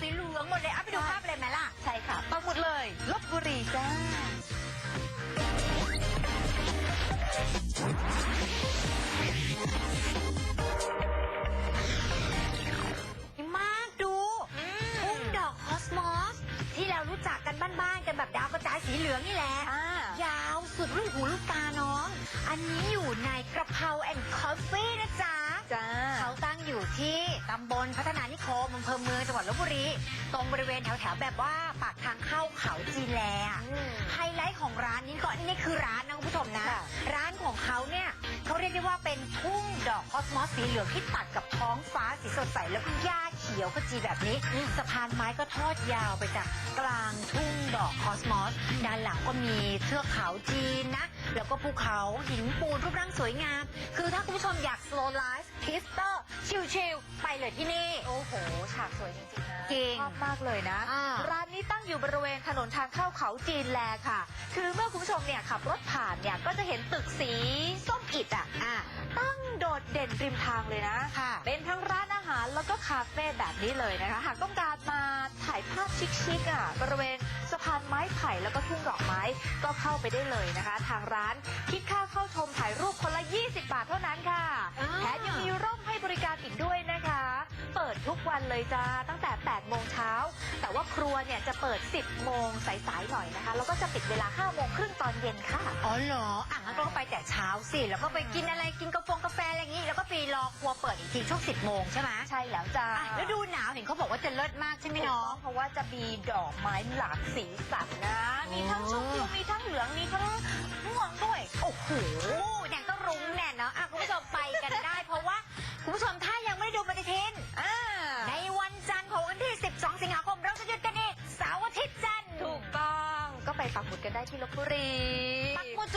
สีเหลืองหมดเลยอะไปดูภาพเลยไหมล่ะ ใช่ค่ะปักหมุดเลยลบบุรีจ้า มากดูทุ่งดอกคอสมอส ที่เรารู้จักกันบ้านๆกันแบบดาวกระจายสีเหลืองนี่แหละ อ่ายาวสุดลูกหูลูกตาน้อง อันนี้อยู่ในกระเพราแอนด์คอฟฟี่นะจ๊ะ จ้า เขาตั้งอยู่ที่ตำบลพัฒนานิคมอำเภอเมืองจังห วัดลบบุรี ตรงบริเวณแถวๆแบบว่าปากทางเข้าเขาจีแลอะอืมไฮไลท์ของร้านนี้ก็นี่คือร้านนะคุณผู้ชมนะค่ะร้านของเขาเนี่ยเขาเรียกได้ว่าเป็นทุ่งดอกคอสมอสสีเหลืองที่ตัดกับท้องฟ้าสีสดใสแล้วก็หญ้าเขียวขจีแบบนี้ สะพานไม้ก็ทอดยาวไปจากกลางทุ่งดอกคอสมอส ด้านหลังก็มีเทือกเขาจีนนะ แล้วก็ภูเขาหินปูนรูปร่างสวยงาม คือถ้า คุณผู้ชมอยาก slow life p i s t e r ชิลๆไปเลยที่นี่ โอ้โห ฉากสวยจริงๆนะจริง ชอบมากเลยนะ อ่า ร้านนี้ตั้งอยู่บริเวณถนนทางเข้าเขาจีนแลค่ะ คือเมื่อคุณผู้ชมเนี่ยขับรถผ่านเนี่ยก็จะเห็นตึกสีส้มอิฐอะ อะตั้งโดดเด่นริมทางเลยนะ ค่ะ เป็นทั้งร้านอาหารแล้วก็คาเฟ่แบบนี้เลยนะคะ หากต้องการมาถ่ายภาพชิคๆอะบริเวณสะพานไม้ไผ่แล้วก็ทุ่งดอกไม้ก็เข้าไปได้เลยนะคะ ทางร้านคิดค่าเข้าชม บาทเท่านั้นค่ะ อ่า แถมยังมีร่มให้บริการอีกด้วยนะคะ เปิดทุกวันเลยจ้าตั้งแต่ 8 โมงเช้า แต่ว่าครัวเนี่ยจะเปิด 10 โมงสายๆหน่อยนะคะ แล้วก็จะปิดเวลา 5 โมงครึ่งตอนเย็นค่ะ อ๋อเหรออะงั้นก็ไปแต่เช้าสิ แล้วก็ไปกินอะไรกินกาแฟกาแฟอะไรอย่างงี้ แล้วก็ไปรอครัวเปิดอีกทีช่วง10โมงใช่ไหมใช่แล้วจ้า อะแล้วดูหนาวเห็นเขาบอกว่าจะเลิศมากใช่ไหมน้อง เพราะว่าจะมีดอกไม้หลากสีสันนะ มีทั้งชมพู มีทั้งเหลือง มีทั้งม่วงด้วย โอ้โห ปักหมุดกันได้ที่ลบบุรีปักหมุด